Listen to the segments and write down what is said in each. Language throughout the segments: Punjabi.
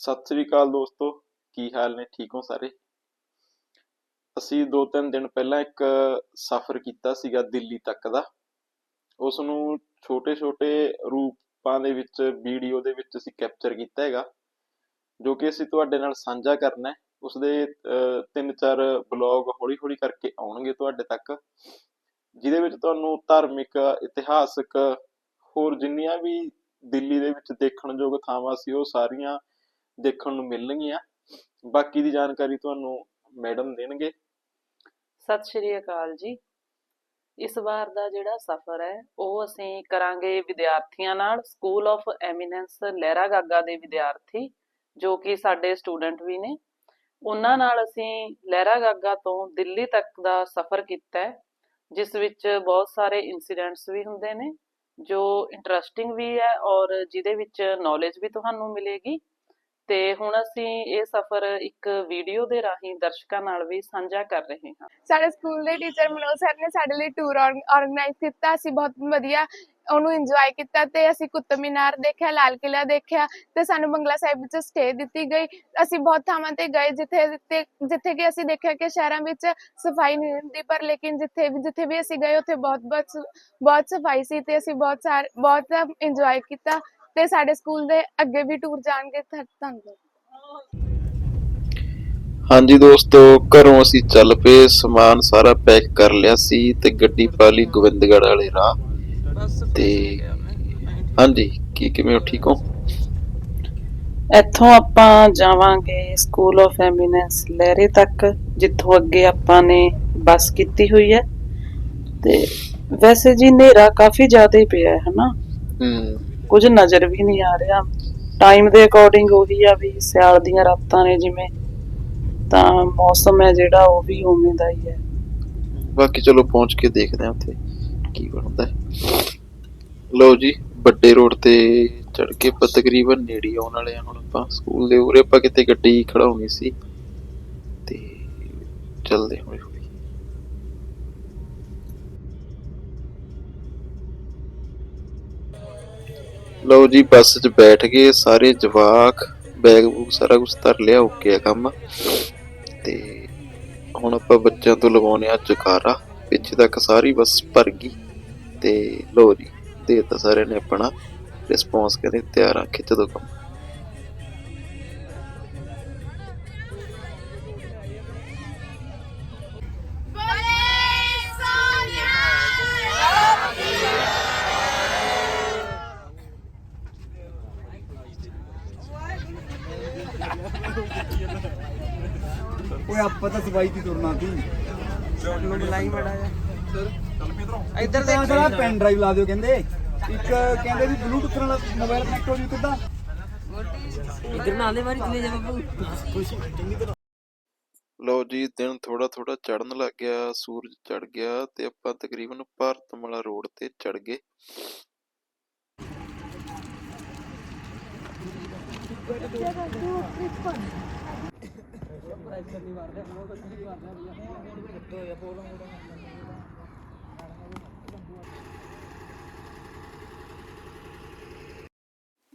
ਸਤਿ ਸ੍ਰੀ ਅਕਾਲ ਦੋਸਤੋ ਕੀ ਹਾਲ ਨੇ? ਠੀਕ ਹੋ ਸਾਰੇ? ਅਸੀਂ ਦੋ ਤਿੰਨ ਦਿਨ ਪਹਿਲਾਂ ਇੱਕ ਸਫ਼ਰ ਕੀਤਾ ਸੀਗਾ ਦਿੱਲੀ ਤੱਕ ਦਾ। ਉਸ ਨੂੰ ਛੋਟੇ ਛੋਟੇ ਰੂਪਾਂ ਦੇ ਵਿੱਚ ਵੀਡੀਓ ਦੇ ਵਿੱਚ ਅਸੀਂ ਕੈਪਚਰ ਕੀਤਾ ਹੈਗਾ ਜੋ ਕਿ ਅਸੀਂ ਤੁਹਾਡੇ ਨਾਲ ਸਾਂਝਾ ਕਰਨਾ ਹੈ। ਉਸਦੇ ਅਹ, ਤਿੰਨ ਚਾਰ ਬਲੌਗ ਹੌਲੀ ਹੌਲੀ ਕਰਕੇ ਆਉਣਗੇ ਤੁਹਾਡੇ ਤੱਕ ਜਿਹਦੇ ਵਿੱਚ ਤੁਹਾਨੂੰ ਧਾਰਮਿਕ ਇਤਿਹਾਸਕ ਹੋਰ ਜਿੰਨੀਆਂ ਵੀ ਦਿੱਲੀ ਦੇ ਵਿੱਚ ਦੇਖਣਯੋਗ ਥਾਵਾਂ ਸੀ ਉਹ ਸਾਰੀਆਂ ਦੇਖਣ ਨੂੰ ਮਿਲਣਗੀਆਂ। ਬਾਕੀ ਦੀ ਜਾਣਕਾਰੀ ਤੁਹਾਨੂੰ ਮੈਡਮ ਦੇਣਗੇ। ਸਤਿ ਸ਼੍ਰੀ ਅਕਾਲ ਜੀ। ਇਸ ਵਾਰ ਦਾ ਜਿਹੜਾ ਸਫ਼ਰ ਹੈ, ਉਹ ਅਸੀਂ ਕਰਾਂਗੇ ਵਿਦਿਆਰਥੀਆਂ ਨਾਲ school of eminence Lehra Gaga ਦੇ ਵਿਦਿਆਰਥੀ, ਜੋ ਕਿ ਸਾਡੇ ਸਟੂਡੈਂਟ ਵੀ ਨੇ। ਉਹਨਾਂ ਨਾਲ ਅਸੀਂ ਲਹਿਰਾ ਗਾਗਾ ਤੋਂ ਦਿੱਲੀ ਤੱਕ ਦਾ ਸਫ਼ਰ ਕੀਤਾ ਹੈ, ਜਿਸ ਵਿੱਚ ਬਹੁਤ ਸਾਰੇ ਇਨਸੀਡੈਂਟਸ ਵੀ ਹੁੰਦੇ ਨੇ, ਜੋ ਇੰਟਰਸਟਿੰਗ ਵੀ ਹੈ ਔਰ ਜਿਹਦੇ ਵਿੱਚ ਨੌਲੇਜ ਵੀ ਤੁਹਾਨੂੰ ਮਿਲੇਗੀ। ਤੇ ਹੁਣ ਅਸੀਂ ਇਹ ਸਫ਼ਰ ਇੱਕ ਵੀਡੀਓ ਦੇ ਰਾਹੀਂ ਦਰਸ਼ਕਾਂ ਨਾਲ ਵੀ ਸਾਂਝਾ ਕਰ ਰਹੇ ਹਾਂ। ਸਾਡੇ ਸਕੂਲ ਦੇ ਟੀਚਰ ਮਨੋਜ ਸਰ ਨੇ ਸਾਡੇ ਲਈ ਟੂਰ ਆਰਗੇਨਾਈਜ਼ ਕੀਤਾ। ਅਸੀਂ ਬਹੁਤ ਵਧੀਆ ਉਹਨੂੰ ਇੰਜੋਏ ਕੀਤਾ ਤੇ ਅਸੀਂ ਕੁਤਬ ਮੀਨਾਰ ਦੇਖਿਆ, ਲਾਲ ਕਿਲ੍ਹਾ ਦੇਖਿਆ ਤੇ ਸਾਨੂੰ ਬੰਗਲਾ ਸਾਹਿਬ ਵਿੱਚ ਸਟੇ ਦਿੱਤੀ ਗਈ। ਅਸੀਂ ਬਹੁਤ ਥਾਵਾਂ ਤੇ ਗਏ ਜਿੱਥੇ ਜਿੱਥੇ ਕਿ ਅਸੀਂ ਦੇਖਿਆ ਕਿ ਸ਼ਹਿਰਾਂ ਵਿੱਚ ਸਫ਼ਾਈ ਨਹੀਂ ਹੁੰਦੀ, ਪਰ ਲੇਕਿਨ ਜਿੱਥੇ ਵੀ ਜਿੱਥੇ ਵੀ ਅਸੀਂ ਗਏ, ਉੱਥੇ ਬਹੁਤ ਬਹੁਤ ਬਹੁਤ ਸਫ਼ਾਈ ਸੀ ਤੇ ਅਸੀਂ ਬਹੁਤ ਸਾਰ ਬਹੁਤ ਇੰਜੋਏ ਕੀਤਾ। ਤੇ ਸਾਡੇ ਸਕੂਲ ਦੇ ਅੱਗੇ ਵੀ ਟੂਰ ਜਾਣਗੇ ਧੰਨ- ਧੰਨਵਾਦ ਹਾਂਜੀ ਦੋਸਤੋ ਘਰੋਂ ਅਸੀਂ ਚੱਲ ਪਏ ਸਮਾਨ ਸਾਰਾ ਪੈਕ ਕਰ ਲਿਆ ਸੀ ਤੇ ਗੱਡੀ ਪਾ ਲਈ ਗੋਬਿੰਦਗੜ੍ਹ ਵਾਲੇ ਰਾਹ। ਤੇ ਹਾਂਜੀ ਕੀ ਕਿਵੇਂ ਹੋ ਠੀਕ ਹੋ? ਇੱਥੋਂ ਆਪਾਂ ਜਾਵਾਂਗੇ ਸਕੂਲ ਆਫ ਐਮੀਨੈਂਸ ਲਹਿਰੇ ਤੱਕ ਜਿੱਥੋਂ ਅੱਗੇ ਆਪਾਂ ਨੇ ਬੱਸ ਕੀਤੀ ਹੋਈ ਹੈ। ਤੇ ਵੈਸੇ ਜੀ ਹਨੇਰਾ ਕਾਫੀ ਜ਼ਿਆਦਾ ਹੀ ਪਿਆ ਹੈ ਹਨਾ? ਹੂੰ। ਕੁਝ ਨਜ਼ਰ ਵੀ ਨਹੀਂ ਆ ਰਿਹਾ। ਟਾਈਮ ਦੇ ਅਕੋਰਡਿੰਗ ਉਹੀ ਆ ਵੀ ਸਿਆਲ ਦੀਆਂ ਰਾਤਾਂ ਨੇ ਜਿਵੇਂ। ਤਾਂ ਮੌਸਮ ਹੈ ਜਿਹੜਾ ਉਹ ਵੀ ਉਵੇਂ ਦਾ ਹੀ ਹੈ। ਬਾਕੀ ਚਲੋ ਪਹੁੰਚ ਕੇ ਦੇਖਦੇ ਹਾਂ ਉੱਥੇ ਕੀ ਬਣਦਾ ਹੈ। ਲਓ ਜੀ, ਵੱਡੇ ਰੋਡ ਤੇ ਚੜ ਕੇ ਆਪਾਂ ਤਕਰੀਬਨ ਨੇੜੇ ਹੀ ਆਉਣ ਵਾਲੇ ਆ ਹੁਣ ਆਪਾਂ ਸਕੂਲ ਦੇ ਉਰੇ। ਆਪਾਂ ਕਿਤੇ ਗੱਡੀ ਖੜਾਉਣੀ ਸੀ ਤੇ ਚੱਲਦੇ ਹਾਂ ਲਓ ਜੀ, ਬੱਸ 'ਚ ਬੈਠ ਗਏ ਸਾਰੇ ਜਵਾਕ ਬੈਗ ਬੂਗ ਸਾਰਾ ਕੁਝ ਧਰ ਲਿਆ ਓਕੇ ਆ ਕੰਮ। ਤੇ ਹੁਣ ਆਪਾਂ ਬੱਚਿਆਂ ਤੋਂ ਲਵਾਉਣੇ ਆ ਜੁਕਾਰਾ ਪਿੱਛੇ ਤੱਕ ਸਾਰੀ ਬੱਸ ਭਰ ਗਈ। ਤੇ ਲੋ ਜੀ, ਦੇ ਤਾਂ ਸਾਰਿਆਂ ਨੇ ਆਪਣਾ ਰਿਸਪੌਂਸ ਕਹਿੰਦੇ ਤਿਆਰ ਆ ਖਿੱਚ ਦੋ ਕੰਮ। ਆਪਾਂ ਤਾਂ ਸਫ਼ਾਈ ਦੀ ਤੁਰਨਾ ਸੀ ਇੱਧਰ ਦੇਖ ਸਾਰਾ ਪੈਨ ਡਰਾਈਵ ਲਾ ਦਿਓ ਕਹਿੰਦੇ। ਇੱਕ ਕਹਿੰਦੇ ਵੀ ਬਲੂਟੁੱਥ ਨਾਲ ਮੋਬਾਈਲ ਕਨੈਕਟ ਹੋ ਜੂ ਕਿੱਦਾਂ ਲੋ ਜੀ ਦਿਨ ਥੋੜਾ ਥੋੜਾ ਚੜਨ ਲੱਗ ਗਿਆ ਸੂਰਜ ਚੜ ਗਿਆ ਤੇ ਆਪਾਂ ਤਕਰੀਬਨ ਭਾਰਤਮਾਲਾ ਰੋਡ ਤੇ ਚੜ ਗਏ।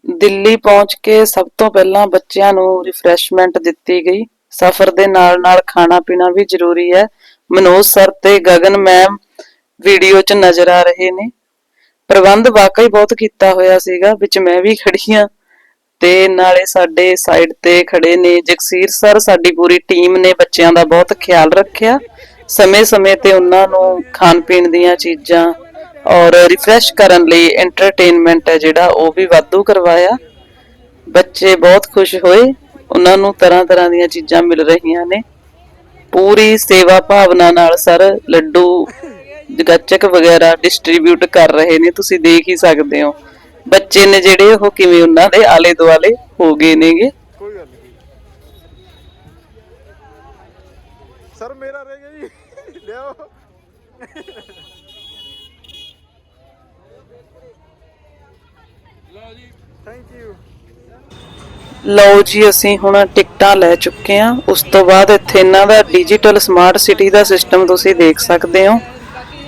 ਦਿੱਲੀ ਪਹੁੰਚ ਕੇ ਸਭ ਤੋਂ ਪਹਿਲਾਂ ਬੱਚਿਆਂ ਨੂੰ ਰਿਫਰੈਸ਼ਮੈਂਟ ਦਿੱਤੀ ਗਈ। ਸਫ਼ਰ ਦੇ ਨਾਲ-ਨਾਲ ਖਾਣਾ ਪੀਣਾ ਵੀ ਜ਼ਰੂਰੀ ਹੈ। ਮਨੋਜ ਸਰ ਤੇ ਗਗਨ ਮੈਮ ਵੀਡੀਓ 'ਚ ਨਜ਼ਰ ਆ ਰਹੇ ਨੇ। ਪ੍ਰਬੰਧ ਵਾਕਈ ਬਹੁਤ ਕੀਤਾ ਹੋਇਆ ਸੀਗਾ, ਵਿੱਚ ਮੈਂ ਵੀ ਖੜੀ ਆ ਤੇ ਨਾਲੇ ਸਾਡੇ ਸਾਈਡ ਤੇ ਖੜੇ ਨੇ ਜਗਸੀਰ ਸਰ ਸਾਡੀ ਪੂਰੀ ਟੀਮ ਨੇ ਬੱਚਿਆਂ ਦਾ ਬਹੁਤ ਖਿਆਲ ਰੱਖਿਆ। ਸਮੇਂ-ਸਮੇਂ ਤੇ ਉਹਨਾਂ ਨੂੰ ਖਾਣ ਪੀਣ ਦੀਆਂ ਚੀਜ਼ਾਂ ਔਰ ਰਿਫਰੈਸ਼ ਕਰਨ ਲਈ ਐਂਟਰਟੇਨਮੈਂਟ ਹੈ ਜਿਹੜਾ, ਉਹ ਵੀ ਵਾਧੂ ਕਰਵਾਇਆ। ਬੱਚੇ ਬਹੁਤ ਖੁਸ਼ ਹੋਏ। ਉਹਨਾਂ ਨੂੰ ਤਰ੍ਹਾਂ-ਤਰ੍ਹਾਂ ਦੀਆਂ ਚੀਜ਼ਾਂ ਮਿਲ ਰਹੀਆਂ ਨੇ। ਪੂਰੀ ਸੇਵਾ ਭਾਵਨਾ ਨਾਲ ਸਰ ਲੱਡੂ, ਗੱਚਕ ਵਗੈਰਾ ਡਿਸਟ੍ਰੀਬਿਊਟ ਕਰ ਰਹੇ ਨੇ। ਤੁਸੀਂ ਦੇਖ ਹੀ ਸਕਦੇ ਹੋ। ਬੱਚੇ ਨੇ ਜਿਹੜੇ ਉਹ ਕਿਵੇਂ ਉਹਨਾਂ ਦੇ ਆਲੇ ਦੁਆਲੇ ਹੋ ਗਏ ਨੇਗੇ? ਸਰ ਮੇਰਾ ਰਹਿ ਗਿਆ ਜੀ। ਲਿਆਓ। ਲਓ ਜੀ। ਅਸੀਂ ਹੁਣ ਟਿਕਟਾਂ ਲੈ ਚੁੱਕੇ ਹਾਂ। ਉਸ ਤੋਂ ਬਾਅਦ ਇੱਥੇ ਇਹਨਾਂ ਦਾ ਡਿਜੀਟਲ ਸਮਾਰਟ ਸਿਟੀ ਦਾ ਸਿਸਟਮ ਤੁਸੀਂ ਦੇਖ ਸਕਦੇ ਹੋ।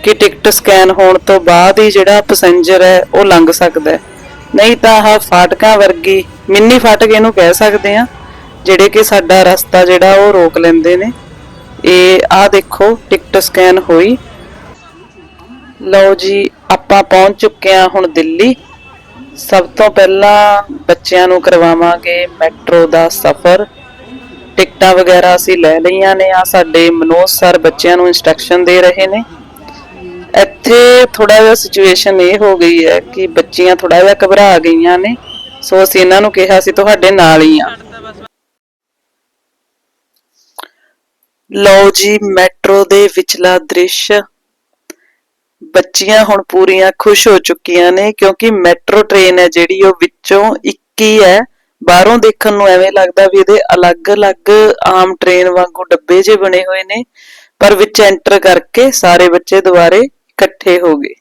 ਕਿ ਟਿਕਟ ਸਕੈਨ ਹੋਣ ਤੋਂ ਬਾਅਦ ਹੀ ਜਿਹੜਾ ਪੈਸੇਂਜਰ ਹੈ, ਉਹ ਲੰਘ ਸਕਦਾ ਹੈ। ਨਹੀਂ ਤਾਂ ਆਹ ਫਾਟਕਾਂ ਵਰਗੀ ਮਿੰਨੀ ਫਾਟਕ ਇਹਨੂੰ ਕਹਿ ਸਕਦੇ ਆ ਜਿਹੜੇ ਕਿ ਸਾਡਾ ਰਸਤਾ ਜਿਹੜਾ ਉਹ ਰੋਕ ਲੈਂਦੇ ਨੇ। ਇਹ ਆ ਦੇਖੋ, ਟਿਕਟ ਸਕੈਨ ਹੋਈ। ਲਓ ਜੀ, ਆਪਾਂ ਪਹੁੰਚ ਚੁੱਕੇ ਆ ਹੁਣ ਦਿੱਲੀ। ਸਭ ਤੋਂ ਪਹਿਲਾਂ ਬੱਚਿਆਂ ਨੂੰ ਕਰਵਾਵਾਂਗੇ ਮੈਟਰੋ ਦਾ ਸਫ਼ਰ। ਟਿਕਟਾਂ ਵਗੈਰਾ ਅਸੀਂ ਲੈ ਲਈਆਂ ਨੇ। ਆ ਸਾਡੇ ਮਨੋਜ ਸਰ ਬੱਚਿਆਂ ਨੂੰ ਇਨਸਟਰਕਸ਼ਨ ਦੇ ਰਹੇ ਨੇ। ਇੱਥੇ ਥੋੜਾ ਜਿਹਾ ਸਿਚੁਏਸ਼ਨ ਇਹ ਹੋ ਗਈ ਹੈ ਕਿ ਬੱਚੀਆਂ ਥੋੜਾ ਜਿਹਾ ਘਬਰਾ ਗਈਆਂ ਨੇ। ਸੋ ਅਸੀਂ ਇਹਨਾਂ ਨੂੰ ਕਿਹਾ ਸੀ ਤੁਹਾਡੇ ਨਾਲ ਹੀ ਆ ਲਓ ਜੀ, ਮੈਟਰੋ ਦੇ ਵਿਚਲਾ ਦ੍ਰਿਸ਼। ਬੱਚੀਆਂ ਹੁਣ ਪੂਰੀਆਂ ਖੁਸ਼ ਹੋ ਚੁੱਕੀਆਂ ਨੇ ਕਿਉਂਕਿ ਮੈਟਰੋ ਟ੍ਰੇਨ ਹੈ ਜਿਹੜੀ, ਉਹ ਵਿੱਚੋਂ ਇੱਕ ਹੀ ਹੈ। ਬਾਹਰੋਂ ਦੇਖਣ ਨੂੰ ਐਵੇਂ ਲੱਗਦਾ ਵੀ ਇਹਦੇ ਅਲੱਗ-ਅਲੱਗ ਆਮ ਟ੍ਰੇਨ ਵਾਂਗੂ ਡੱਬੇ ਜੇ ਬਣੇ ਹੋਏ ਨੇ। ਪਰ ਵਿੱਚ ਐਂਟਰ ਕਰਕੇ ਸਾਰੇ ਬੱਚੇ ਦੁਬਾਰੇ ਇਕੱਠੇ ਹੋ ਗਏ।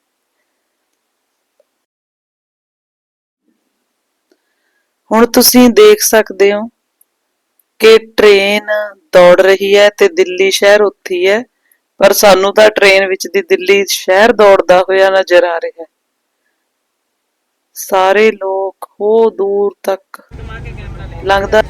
ਹੁਣ ਤੁਸੀਂ ਦੇਖ ਸਕਦੇ ਹੋ ਕਿ ਟ੍ਰੇਨ ਦੌੜ ਰਹੀ ਹੈ ਤੇ ਦਿੱਲੀ ਸ਼ਹਿਰ ਉੱਥੇ ਹੈ ਪਰ ਸਾਨੂੰ ਤਾਂ ਟ੍ਰੇਨ ਵਿੱਚ ਦੀ ਦਿੱਲੀ ਸ਼ਹਿਰ ਦੌੜਦਾ ਹੋਇਆ ਨਜ਼ਰ ਆ ਰਿਹਾ ਹੈ। ਸਾਰੇ ਲੋਕ ਹੋ ਦੂਰ ਤੱਕ ਲੱਗਦਾ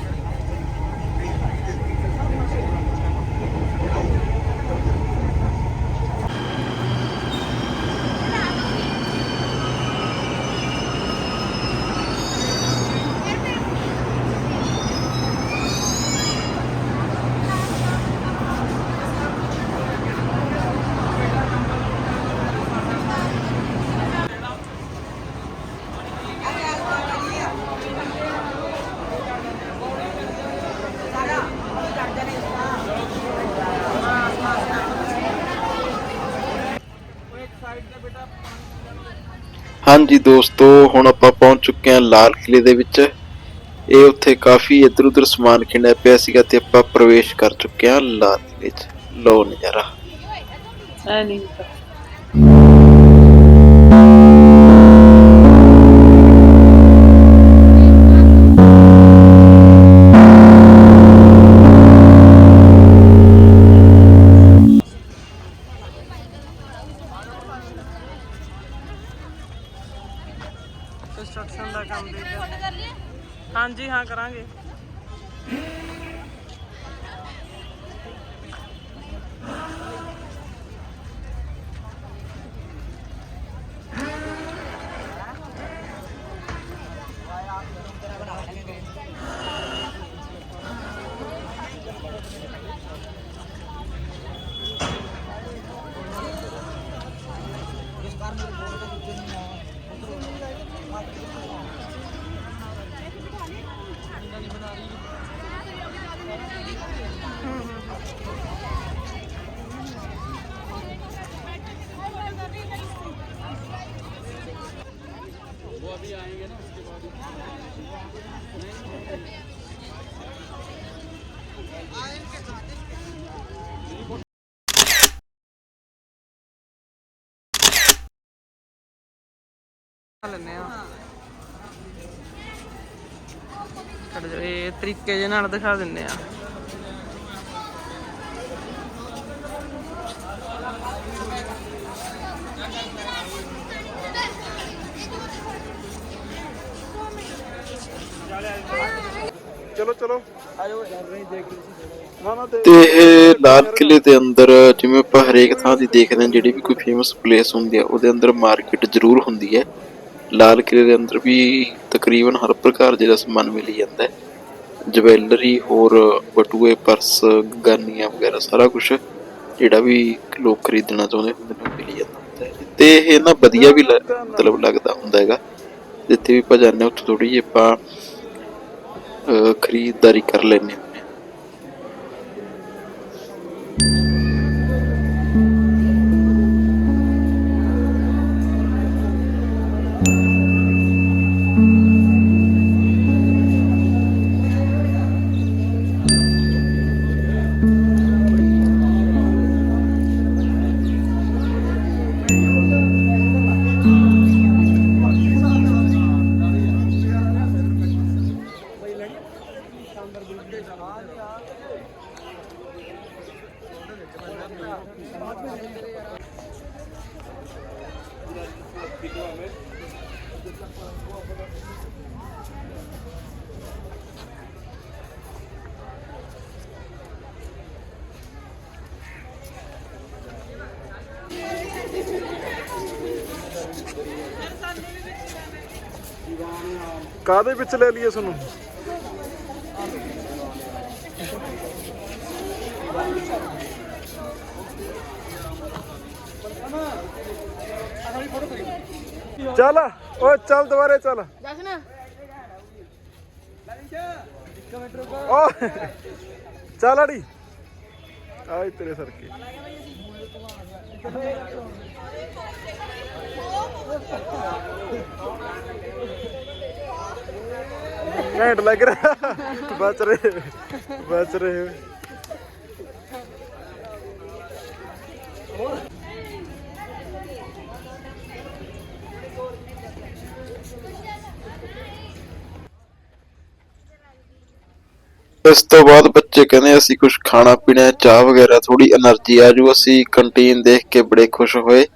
ਹਾਂਜੀ ਦੋਸਤੋ, ਹੁਣ ਆਪਾਂ ਪਹੁੰਚ ਚੁੱਕੇ ਹਾਂ ਲਾਲ ਕਿਲੇ ਦੇ ਵਿੱਚ। ਇਹ ਉੱਥੇ ਕਾਫੀ ਇੱਧਰ ਉੱਧਰ ਸਮਾਨ ਖਿੰਡਿਆ ਪਿਆ ਸੀਗਾ ਤੇ ਆਪਾਂ ਪ੍ਰਵੇਸ਼ ਕਰ ਚੁੱਕੇ ਹਾਂ ਲਾਲ ਕਿਲੇ 'ਚ। ਲਓ ਨਜ਼ਾਰਾ। ਐ ਨਹੀਂ। ਕੰਸਟਰਕਸ਼ਨ ਦਾ ਕੰਮ ਦੇ ਹਾਂਜੀ ਹਾਂ ਕਰਾਂਗੇ। ਲੈਨੇ ਆ ਕੱਢ ਜੋ ਇਹ ਤਰੀਕੇ ਜਿਹੇ ਨਾਲ ਦਿਖਾ ਦਿੰਨੇ ਆ ਚਲੋ ਚਲੋ। ਤੇ ਇਹ ਲਾਲ ਕਿਲੇ ਦੇ ਅੰਦਰ ਜਿਵੇਂ ਆਪਾਂ ਹਰੇਕ ਥਾਂ ਦੀ ਦੇਖਦੇ ਹਾਂ ਜਿਹੜੀ ਵੀ ਕੋਈ ਫੇਮਸ ਪਲੇਸ ਹੁੰਦੀ ਹੈ ਉਹਦੇ ਅੰਦਰ ਮਾਰਕੀਟ ਜ਼ਰੂਰ ਹੁੰਦੀ ਹੈ। ਲਾਲ ਕਿਲੇ ਦੇ ਅੰਦਰ ਵੀ ਤਕਰੀਬਨ ਹਰ ਪ੍ਰਕਾਰ ਦਾ ਸਮਾਨ ਮਿਲ ਜਾਂਦਾ ਹੈ। ਜਵੈਲਰੀ ਹੋਰ ਬਟੂਏ ਪਰਸ ਗਾਨੀਆਂ ਵਗੈਰਾ ਸਾਰਾ ਕੁਝ ਜਿਹੜਾ ਵੀ ਲੋਕ ਖਰੀਦਣਾ ਚਾਹੁੰਦੇ ਹੁੰਦੇ ਨੇ ਮਿਲ ਜਾਂਦਾ ਹੁੰਦਾ ਹੈ। ਤੇ ਇਹ ਨਾ ਵਧੀਆ ਵੀ ਮਤਲਬ ਲੱਗਦਾ ਹੁੰਦਾ ਹੈਗਾ। ਜਿੱਥੇ ਵੀ ਆਪਾਂ ਜਾਂਦੇ ਹਾਂ ਉੱਥੇ ਥੋੜੀ ਜਿਹੀ ਆਪਾਂ ਖਰੀਦਦਾਰੀ ਕਰ ਲੈਂਦੇ ਹੁੰਦੇ ਹਾਂ ਕਾਦੇ ਵਿੱਚ ਲੈ ਲਈਏ ਤੁਹਾਨੂੰ ਚੱਲ ਓਏ ਚੱਲ ਦੁਬਾਰੇ ਚੱਲ। ਓ ਚੱਲ ਅੜੀ। ਆਈ ਤੇਰੇ ਸਰ ਕੇ। ਘੈਂਟ ਲੱਗ ਰਿਹਾ। ਬਚ ਰਹੇ। ਬਚ ਰਹੇ। ਇਸ ਤੋਂ ਬਾਅਦ ਬੱਚੇ ਕਹਿੰਦੇ ਅਸੀਂ ਕੁਝ ਖਾਣਾ ਪੀਣਾ, ਚਾਹ ਵਗੈਰਾ ਥੋੜੀ એનર્ਜੀ ਆ ਜੂ, ਅਸੀਂ ਕੰਟੀਨ ਦੇਖ ਕੇ ਬੜੇ ਖੁਸ਼ ਹੋਏ।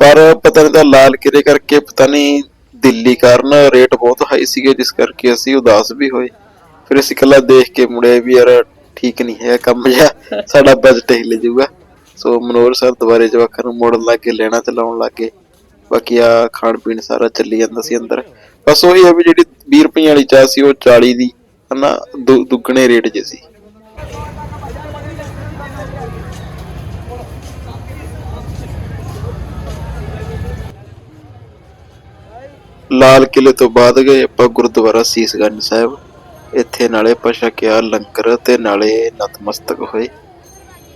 ਪਰ ਪਤਾ ਨਹੀਂ ਤਾਂ ਲਾਲ ਕਿਰੇ ਕਰਕੇ ਪਤਾ ਨਹੀਂ ਦਿੱਲੀ ਕਾਰਨ ਰੇਟ ਬਹੁਤ ਹਾਈ ਸੀਗੇ, ਜਿਸ ਕਰਕੇ ਅਸੀਂ ਉਦਾਸ ਵੀ ਹੋਏ। ਫਿਰ ਅਸੀਂ ਇਕੱਲਾ ਦੇਖ ਕੇ ਮੁੜੇ ਵੀ ਯਾਰ ਠੀਕ ਨਹੀਂ ਹੈ, ਕੰਮ ਜਿਹਾ ਸਾਡਾ ਬਜਟ ਹਿੱਲ ਜਾਊਗਾ। ਸੋ ਮਨੋਰ ਸਰ ਦੁਬਾਰੇ ਜਵਾਕਾਂ ਨੂੰ ਮੋੜਨ ਲੱਗ ਗਏ ਲੈਣਾ ਚਲਾਉਣ ਲੱਗ। ਗਏ ਬਾਕੀ ਆ ਖਾਣ ਪੀਣ ਸਾਰਾ ਚੱਲੀ ਜਾਂਦਾ ਸੀ ਅੰਦਰ। ਬਸ ਉਹੀ ਹੈ ਵੀ ਜਿਹੜੀ 20 ਰੁਪਏ ਵਾਲੀ ਚਾਹ ਸੀ, ਉਹ 40 ਦੀ ਹਨਾ ਦੁ- ਦੁੱਗਣੇ ਰੇਟ 'ਚ ਸੀ। ਲਾਲ ਕਿਲੇ ਤੋਂ ਬਾਅਦ ਗਏ ਆਪਾਂ ਗੁਰਦੁਆਰਾ ਸੀਸਗੰਜ ਸਾਹਿਬ। ਇੱਥੇ ਨਾਲੇ ਆਪਾਂ ਛਕਿਆ ਲੰਗਰ ਤੇ ਨਾਲੇ ਨਤਮਸਤਕ ਹੋਏ।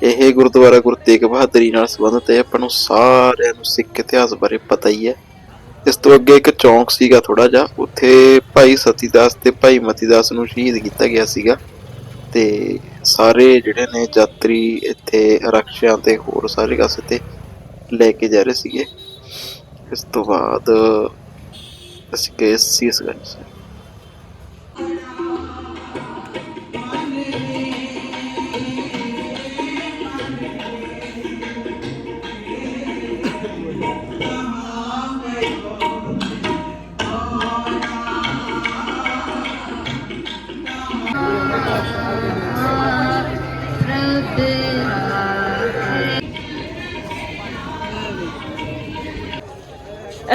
ਇਹ ਗੁਰਦੁਆਰਾ ਗੁਰੂ ਤੇਗ ਬਹਾਦਰੀ ਨਾਲ ਸੰਬੰਧਿਤ ਹੈ। ਆਪਾਂ ਨੂੰ ਸਾਰਿਆਂ ਨੂੰ ਸਿੱਖ ਇਤਿਹਾਸ ਬਾਰੇ ਪਤਾ ਹੀ ਹੈ। ਇਸ ਤੋਂ ਅੱਗੇ ਇੱਕ ਚੌਂਕ ਸੀਗਾ ਥੋੜਾ ਜਿਹਾ। ਉੱਥੇ ਭਾਈ ਸਤੀਦਾਸ ਤੇ ਭਾਈ ਮਤੀਦਾਸ ਨੂੰ ਸ਼ਹੀਦ ਕੀਤਾ ਗਿਆ ਸੀਗਾ। ਤੇ ਸਾਰੇ ਜਿਹੜੇ ਨੇ ਯਾਤਰੀ ਇੱਥੇ ਰਕਸ਼ਿਆਂ ਤੇ ਹੋਰ ਸਾਰੇ ਕਾਸੇ ਤੇ ਲੈ ਕੇ ਜਾ ਰਹੇ ਸੀਗੇ। ਇਸ ਤੋਂ ਬਾਅਦ ਅਸੀਂ ਗਏ ਸੀਸਗੰਜ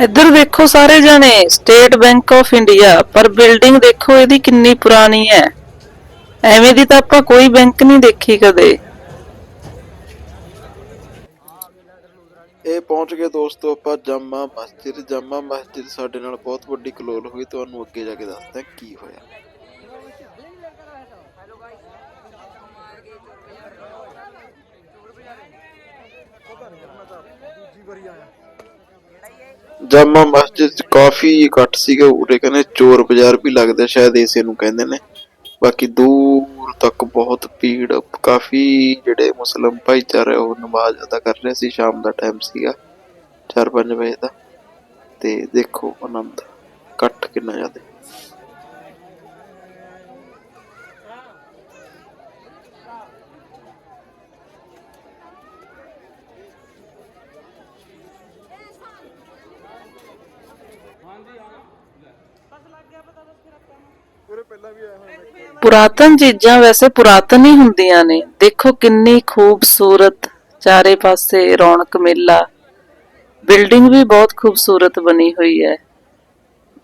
ਇੱਧਰ ਦੇ ਦੇਖੋ ਸਾਰੇ ਜਣੇ ਸਟੇਟ ਬੈਂਕ ਆਫ ਇੰਡੀਆ ਪਰ ਬਿਲਡਿੰਗ ਦੇਖੋ ਇਹਦੀ ਕਿੰਨੀ ਪੁਰਾਣੀ ਹੈ। ਐਵੇਂ ਦੀ ਤਾਂ ਆਪਾਂ ਕੋਈ ਬੈਂਕ ਨਹੀਂ ਦੇਖੀ ਕਦੇ। ਇਹ ਪਹੁੰਚ ਗਏ ਦੋਸਤੋ ਆਪਾਂ ਜਾਮਾ ਮਸਜਿਦ। ਜਾਮਾ ਮਸਜਿਦ ਸਾਡੇ ਨਾਲ ਬਹੁਤ ਵੱਡੀ ਕਲੋਲ ਹੋਈ ਤੁਹਾਨੂੰ ਅੱਗੇ ਜਾ ਕੇ ਦੱਸਦਾ ਕੀ ਹੋਇਆ। ਜਾਮਾ ਮਸਜਿਦ 'ਚ ਕਾਫੀ ਇਕੱਠ ਸੀਗਾ, ਉਰੇ ਕਹਿੰਦੇ ਚੋਰ ਬਾਜ਼ਾਰ ਵੀ ਲੱਗਦਾ ਸ਼ਾਇਦ ਇਸੇ ਨੂੰ ਕਹਿੰਦੇ ਨੇ। ਬਾਕੀ ਦੂਰ ਤੱਕ ਬਹੁਤ ਭੀੜ, ਕਾਫੀ ਜਿਹੜੇ ਮੁਸਲਮ ਭਾਈਚਾਰੇ ਉਹ ਨਮਾਜ਼ ਅਦਾ ਕਰ ਰਹੇ ਸੀ, ਸ਼ਾਮ ਦਾ ਟਾਈਮ ਸੀਗਾ 4-5 ਵਜੇ ਦਾ। ਤੇ ਦੇਖੋ ਆਨੰਦ ਇਕੱਠ ਕਿੰਨਾ ਜ਼ਿਆਦਾ। ਪੁਰਾਤਨ ਚੀਜ਼ਾਂ ਵੈਸੇ ਪੁਰਾਤਨ ਹੀ ਹੁੰਦੀਆਂ ਨੇ। ਦੇਖੋ ਕਿੰਨੀ ਖੂਬਸੂਰਤ ਚਾਰੇ ਪਾਸੇ ਰੌਣਕ ਮੇਲਾ। ਬਿਲਡਿੰਗ ਵੀ ਬਹੁਤ ਖੂਬਸੂਰਤ ਬਣੀ ਹੋਈ ਹੈ।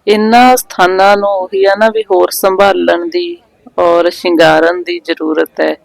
ਇਨ੍ਹਾਂ ਸਥਾਨਾਂ ਨੂੰ ਉਹੀ ਆ ਨਾ ਵੀ ਹੋਰ ਸੰਭਾਲਣ ਦੀ ਔਰ ਸ਼ਿੰਗਾਰਨ ਦੀ ਜ਼ਰੂਰਤ ਹੈ।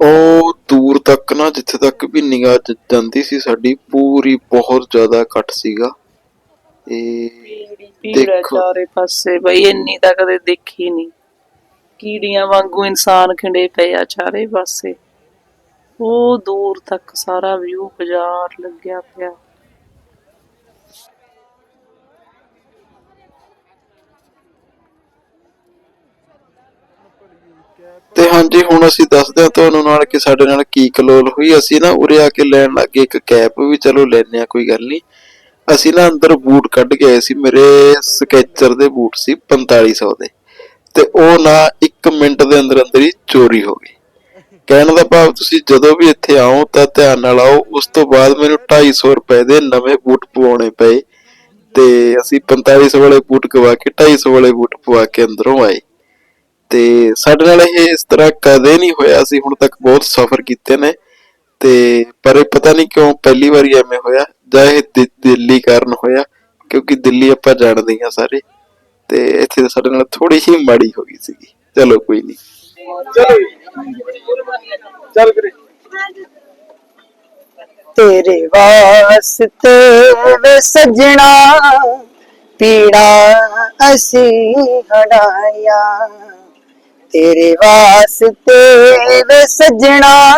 ਉਹ ਦੂਰ ਤੱਕ ਨਾ ਜਿੱਥੇ ਤੱਕ ਵੀ ਨਿਗਾਹ ਜ- ਜਾਂਦੀ ਸੀ ਸਾਡੀ ਪੂਰੀ ਬਹੁਤ ਜ਼ਿਆਦਾ ਇਕੱਠ ਸੀਗਾ। ਹੈ ਦੇਖੋ। ਚਾਰੇ ਪਾਸੇ ਬਈ ਇੰਨੀ ਤਾਂ ਕਦੇ ਦੇਖੀ ਨਹੀਂ। ਕੀੜੀਆਂ ਵਾਂਗੂ ਇਨਸਾਨ ਖਿੰਡੇ ਪਏ ਆ ਚਾਰੇ ਪਾਸੇ। ਉਹ ਦੂਰ ਤੱਕ ਸਾਰਾ ਵਿਊ ਬਾਜ਼ਾਰ ਲੱਗਿਆ ਪਿਆ। ਤੇ ਹਾਂਜੀ, ਹੁਣ ਅਸੀਂ ਦੱਸਦੇ ਹਾਂ ਤੁਹਾਨੂੰ ਨਾਲ ਕਿ ਸਾਡੇ ਨਾਲ ਕੀ ਕਲੋਲ ਹੋਈ। ਅਸੀਂ ਨਾ ਉਰੇ ਆ ਕੇ ਲੈਣ ਲੱਗੇ ਇੱਕ ਕੈਪ ਵੀ, ਚਲੋ ਲੈਣੇ ਆ ਕੋਈ ਗੱਲ ਨਹੀਂ। ਅਸੀਂ ਨਾ ਅੰਦਰ ਬੂਟ ਕੱਢ ਕੇ ਆਏ ਸੀ, ਮੇਰੇ ਸਕੈਚਰ ਦੇ ਬੂਟ ਸੀ 4500 ਦੇ। ਤੇ ਉਹ ਨਾ 1 ਮਿੰਟ ਦੇ ਅੰਦਰ ਅੰਦਰ ਹੀ ਚੋਰੀ ਹੋ ਗਈ। ਕਹਿਣ ਦਾ ਭਾਵ, ਤੁਸੀਂ ਜਦੋਂ ਵੀ ਇੱਥੇ ਆਓ ਤਾਂ ਧਿਆਨ ਨਾਲ ਆਓ। ਉਸ ਤੋਂ ਬਾਅਦ ਮੈਨੂੰ 250 ਰੁਪਏ ਦੇ ਨਵੇਂ ਬੂਟ ਪਵਾਉਣੇ ਪਏ। ਤੇ ਅਸੀਂ 4500 ਵਾਲੇ ਬੂਟ ਗਵਾ ਕੇ 250 ਵਾਲੇ ਬੂਟ ਪਵਾ ਕੇ ਅੰਦਰੋਂ ਆਏ। ਤੇ ਸਾਡੇ ਨਾਲ ਇਹ ਇਸ ਤਰ੍ਹਾਂ ਕਦੇ ਨਹੀਂ ਹੋਇਆ ਸੀ ਹੁਣ ਤੱਕ ਬਹੁਤ ਸਫ਼ਰ ਕੀਤੇ ਨੇ। ਤੇ ਪਰ ਇਹ ਪਤਾ ਨਹੀਂ ਕਿਉਂ ਪਹਿਲੀ ਵਾਰੀ ਐਵੇਂ ਹੋਇਆ ਜਾਂ ਇਹ ਦਿੱਲੀ ਕਾਰਨ ਹੋਇਆ ਕਿਉਂਕਿ ਦਿੱਲੀ ਆਪਾਂ ਜਾਣਦੇ ਹਾਂ ਸਾਰੇ। ਤੇ ਇੱਥੇ ਸਾਡੇ ਨਾਲ ਥੋੜੀ ਹੀ ਮਾੜੀ ਹੋ ਗਈ ਸੀਗੀ। ਚਲੋ ਕੋਈ ਨਹੀਂ। ਚੱਲ ਵੀਰੇ। ਤੇਰੇ ਵਾਸਤੇ ਵੇ ਸਜਣਾ ਪੀੜਾ ਅਸੀਂ ਹੜਾਇਆ। ਤੇਰੇ ਵਾਸਤੇ ਵੇ ਸਜਣਾ,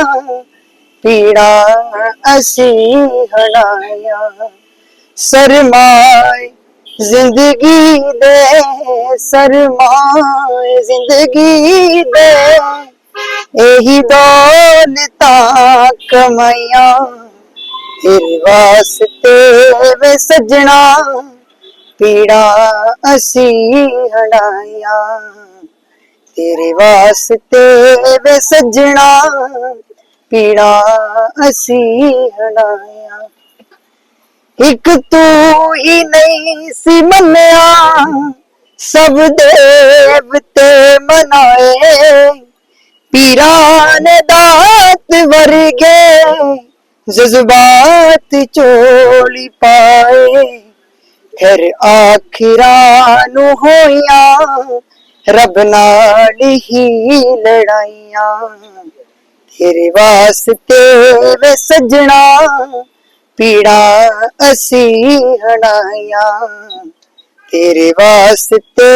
ਪੀੜਾ ਅਸੀਂ ਹੜਾਇਆ ਸਰਮਾਏ ਜ਼ਿੰਦਗੀ ਦੇ, ਸਰਮਾਏ ਜ਼ਿੰਦਗੀ ਦੇ। ਇਹੀ ਦੌਲਤਾਂ ਕਮਾਈਆਂ। ਤੇਰੇ ਵਾਸਤੇ ਵੇ ਸਜਣਾ, ਪੀੜਾ ਅਸੀਂ ਹਣਾਇਆ ਤੇਰੇ ਵਾਸਤੇ ਵੇ ਸਜਣਾ, ਪੀੜਾ ਅਸੀਂ ਹਣਾਇਆ ਇੱਕ ਤੂੰ ਹੀ ਨਹੀਂ ਸੀ ਮੰਨਿਆ, ਸਭ ਦੇਵਤੇ ਮਨਾਏ। ਪੀਰਾਂ ਨੇ ਦਾਤ ਵਰਗੇ ਜਜ਼ਬਾਤ ਚੋਲੀ ਪਾਏ। ਫਿਰ ਆਖਿਰਾਂ ਨੂੰ ਹੋਇਆ ਰੱਬ ਨਾਲ ਹੀ ਲੜਾਈਆਂ। ਤੇਰੇ ਵਾਸਤੇ ਵੇ ਸਜਣਾ, ਪੀੜਾ ਅਸੀਂ ਹੜਾਈਆਂ ਤੇਰੇ ਵਾਸਤੇ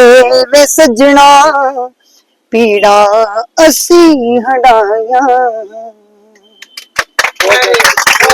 ਵੇ ਸਜਣਾ, ਪੀੜਾ ਅਸੀਂ ਹੜਾਈਆਂ